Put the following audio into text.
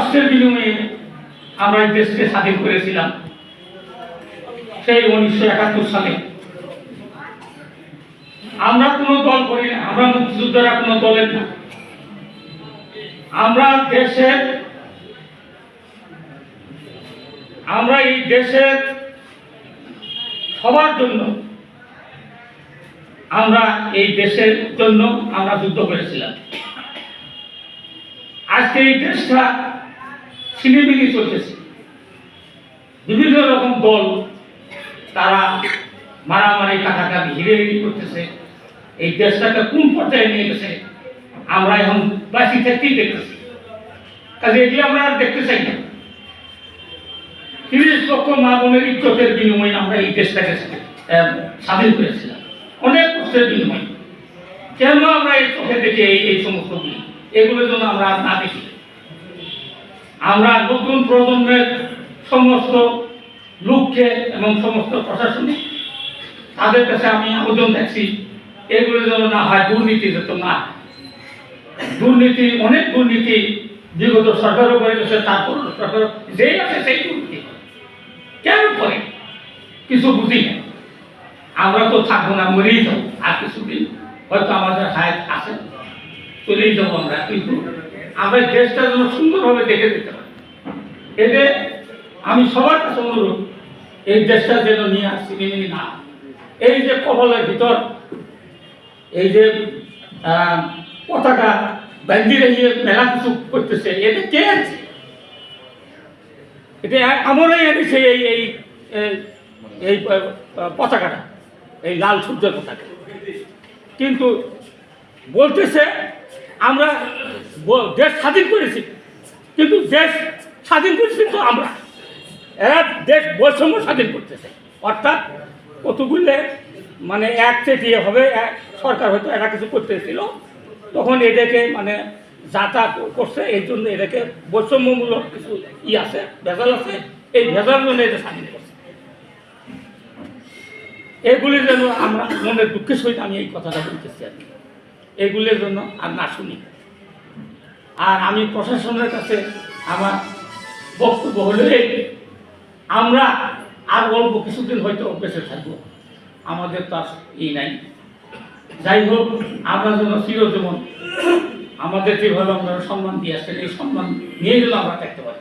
কষ্টের বিনিময়ে আমরা এই দেশকে স্বাধীন করেছিলাম। সেই উনিশশো একাত্তর সালে। আমরা কোনো দল করি না, আমরা মুক্তিযোদ্ধারা কোনো দলের না। আমরা দেশের, আমরা এই দেশের সবার জন্য, আমরা এই দেশের জন্য আমরা যুদ্ধ করেছিলাম। আজকে এই দেশটা ছিনিমিনি চলতেছে। বিভিন্ন রকম দল তারা মারামারি, কাটাকাটি হিরেহিরি করতেছে। এই দেশটাকে কোন পর্যায়ে নিয়ে গেছে, আমরা এখন বাসি থাকতেই দেখতেছি। কাজে এগুলো আমরা আর দেখতে চাই না। তিরিশ লক্ষ মা বোনের ইজ্জতের বিনিময়ে আমরা এই দেশটাকে স্বাধীন করেছিলাম। অনেক কষ্টের বিনিময়ে। কেন আমরা এই চোখে দেখি এই এই সমস্ত গুলি এগুলোর জন্য আমরা না দেখি। আমরা নতুন প্রজন্মের সমস্ত লোককে এবং সমস্ত প্রশাসনিক তাদের কাছে আমি আবেদন দেখছি এগুলো যেন না হয় দুর্নীতি যাতে না দুর্নীতি, অনেক দুর্নীতি বিগত সরকারও করে গেছে, তারপর সরকার যেই আছে সেই দুর্নীতি। কেন করে? কিছু বুঝি না আমরা তো থাকব না, মরেই যাব, আর কিছুদিন হয়তো আমাদের হায়াত আছে, চলেই যাব আমরা, কিন্তু আমরা দেশটা যেন সুন্দরভাবে দেখে দিতে এতে আমি সবার কাছে অনুরোধ, এই দেশটা যেন নিয়ে আসছি নিয়ে না। এই যে কবলের ভিতর, এই যে পতাকা ব্যান্ডি রেখে মেলা কিছু করতেছে, এটা কে আছে? এটা আমরাই এনেছে এই এই, এই- পতাকাটা, এই লাল সূর্যের পতাকা। কিন্তু বলতেছে, আমরা দেশ স্বাধীন করেছি। কিন্তু দেশ স্বাধীন করেছি তো আমরা। এক দেশ বৈষম্য স্বাধীন করতেছে। অর্থাৎ কতগুলো মানে এক চেটিয়ে হবে, এক সরকার হয়তো এরা কিছু করতেছিল, তখন এটাকে মানে যাতা করছে, এই জন্য এটাকে বৈষম্যমূলক কিছু ই আছে, ভেজাল আছে, এই ভেজাল জন্য এটা স্বাধীন করছে। এগুলির জন্য আমরা মনের দুঃখের সহিত আমি এই কথাটা বলতেছি আর কি। এগুলির জন্য আর না শুনি। আর আমি প্রশাসনের কাছে আমার বক্তব্য হলে আমরা আর অল্প কিছুদিন হয়তো অভ্যেসে থাকব। আমাদের তো আর ই নাই। যাই হোক, আমরা যেন চিরজীবন আমাদের যেভাবে আপনারা সম্মান দিয়ে আসছেন এই সম্মান নিয়ে যেন আমরা থাকতে পারি।